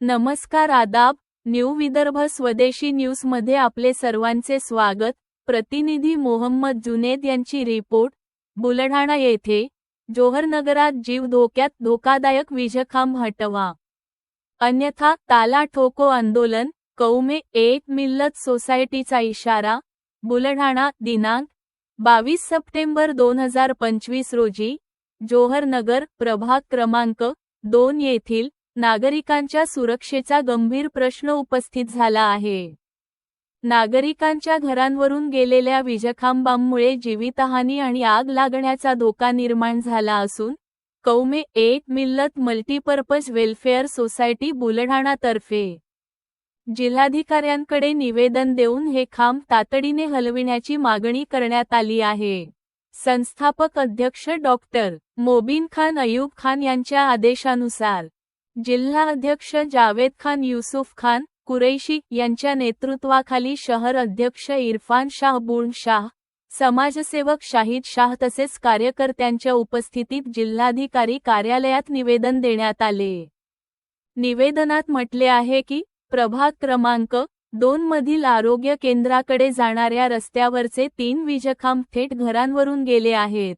नमस्कार आदाब न्यू विदर्भ स्वदेशी न्यूजमध्ये आपले सर्वांचे स्वागत. प्रतिनिधी मोहम्मद जुनेद यांची रिपोर्ट बुलढाणा येथे. जोहर नगरात जीव धोक्यात धोकादायक विजखांब हटवा. अन्यथा ताला ठोको आंदोलन कौमे एक मिल्लत सोसायटीचा इशारा बुलढाणा दिनांक बावीस सप्टेंबर दोन हजार पंचवीस रोजी जोहर नगर प्रभाग क्रमांक दोन येथील नागरिकांच्या सुरक्षेचा गंभीर प्रश्न उपस्थित झाला आहे. नागरिकांच्या घरांवरून गेलेल्या विजखांबांमुळे जीवितहानी आणि आग लागण्याचा धोका निर्माण झाला असून कौमे एक मिल्लत मल्टीपर्पज वेलफेअर सोसायटी बुलढाणातर्फे जिल्हाधिकाऱ्यांकडे निवेदन देऊन हे खांब तातडीने हलविण्याची मागणी करण्यात आली आहे. संस्थापक अध्यक्ष डॉक्टर मोबिन खान अयूब खान यांच्या आदेशानुसार जिल्हा अध्यक्ष जावेद खान युसुफ खान कुरैशी यांच्या नेतृत्वाखाली शहर अध्यक्ष इरफान शाह बुण शाह समाजसेवक शाहिद शाह तसेच कार्यकर्त्यांच्या उपस्थितीत जिल्हाधिकारी कार्यालयात निवेदन देण्यात आले. निवेदनात म्हटले आहे की प्रभाग क्रमांक दोन मधील आरोग्य केंद्राकडे जाणाऱ्या रस्त्यावरचे तीन विजखांब थेट घरांवरून गेले आहेत.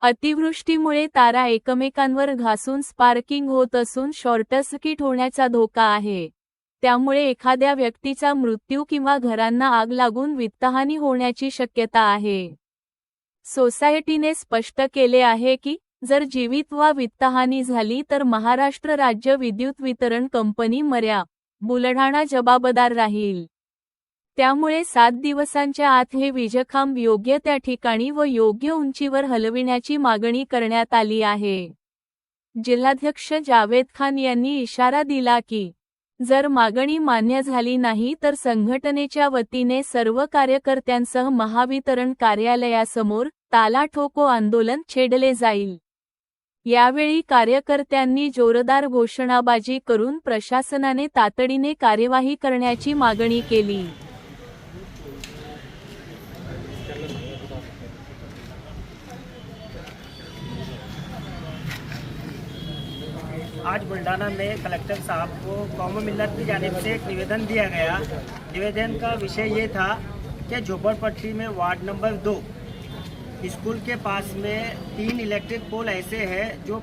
अतिवृष्टीमुळे तारा एकमेकांवर घासून स्पार्किंग होत असून शॉर्टसर्किट होण्याचा धोका आहे. त्यामुळे एखाद्या व्यक्तीचा मृत्यू किंवा घरांना आग लागून वित्तहानी होण्याची शक्यता आहे. सोसायटीने स्पष्ट केले आहे की जर जीवित वा वित्तहानी झाली तर महाराष्ट्र राज्य विद्युत वितरण कंपनी मर्या बुलढाणा जबाबदार राहील. त्यामुळे सात दिवसांच्या आत हे विजखांब योग्य त्या ठिकाणी व योग्य उंचीवर हलविण्याची मागणी करण्यात आली आहे. जिल्हाध्यक्ष जावेद खान यांनी इशारा दिला की जर मागणी मान्य झाली नाही तर संघटनेच्या वतीने सर्व कार्यकर्त्यांसह महावितरण कार्यालयासमोर ताला ठोको आंदोलन छेडले जाईल. यावेळी कार्यकर्त्यांनी जोरदार घोषणाबाजी करून प्रशासनाने तातडीने कार्यवाही करण्याची मागणी केली. आज बुल्डाना में कलेक्टर साहब को कौम मिलत की जानब से एक निवेदन दिया गया। निवेदन का विषय ये था कि झोपड़पट्टी में वार्ड नंबर दो स्कूल के पास में तीन इलेक्ट्रिक पोल ऐसे हैं जो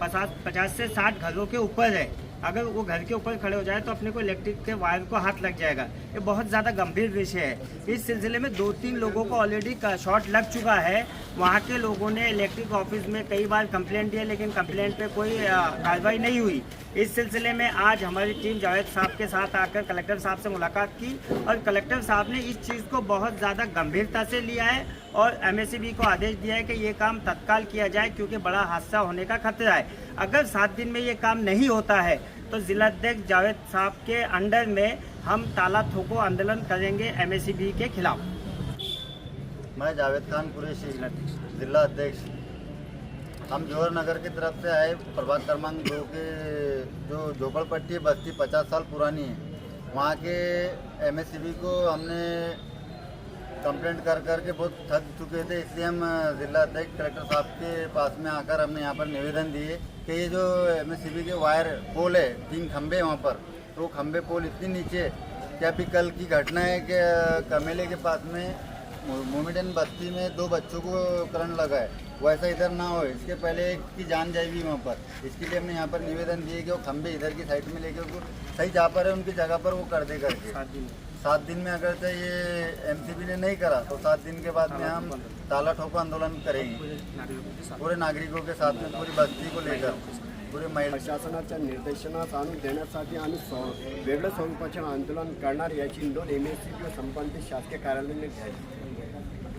पचास पचास से साठ घरों के ऊपर है। अगर वो घर के ऊपर खड़े हो जाए तो अपने को इलेक्ट्रिक के वायर को हाथ लग जाएगा। ये बहुत ज़्यादा गंभीर विषय है। इस सिलसिले में दो तीन लोगों को ऑलरेडी शॉट लग चुका है। वहाँ के लोगों ने इलेक्ट्रिक ऑफ़िस में कई बार कंप्लेंट दिया, लेकिन कंप्लेंट पे कोई कार्रवाई नहीं हुई। इस सिलसिले में आज हमारी टीम जावेद साहब के साथ आकर कलेक्टर साहब से मुलाकात की और कलेक्टर साहब ने इस चीज़ को बहुत ज़्यादा गंभीरता से लिया है। और एमएससीबी को आदेश दिया है कि ये काम तत्काल किया जाए क्योंकि बड़ा हादसा होने का खतरा है। अगर सात दिन में ये काम नहीं होता है तो जिलाध्यक्ष जावेद साहब के अंडर में हम ताला थोको आंदोलन करेंगे एमएससीबी के खिलाफ। मैं जावेद खान कुरैशी जिला अध्यक्ष। हम जोहर नगर की तरफ़ से आए, प्रभात क्रमांक दो के, जो झोपड़पट्टी बस्ती पचास साल पुरानी है। वहाँ के एमएससीबी को हमने कंप्लेंट कर कर के बहुत थक चुके थे, इसलिए हम जिला अध्यक्ष कलेक्टर साहब के पास में आकर हमने यहाँ पर निवेदन दिए कि ये जो एमएससीबी के वायर पोल है, तीन हैं वहाँ पर तो खंबे पोल इतनी नीचे कि अभी कल की घटना है कि कमेले के पास में मोमिडन बस्ती में दो बच्चों को करंट लगा है वैसा इधर ना हो, इसके पहले एक की जान जाएगी वहाँ पर, इसके लिए हमने यहाँ पर निवेदन दिए कि वो खंबे इधर की साइड में लेके सही जहाँ पर है, उनकी जगह पर वो कर दे करके। सात दिन में अगर ये एमसीबी ने नहीं करा तो सात दिन के बाद में हम ताला ठोको आंदोलन करेंगे। पूरे नागरिकों के साथ में पूरी बस्ती को लेकर पूरे महिला प्रशासनाच्या निर्देशनास आणून देण्यासाठी आम्ही स्व- वेगळं स्वरूपाचे आंदोलन करणार याची नोंद एम एस सी किंवा संबंधित शासकीय कार्यालयाने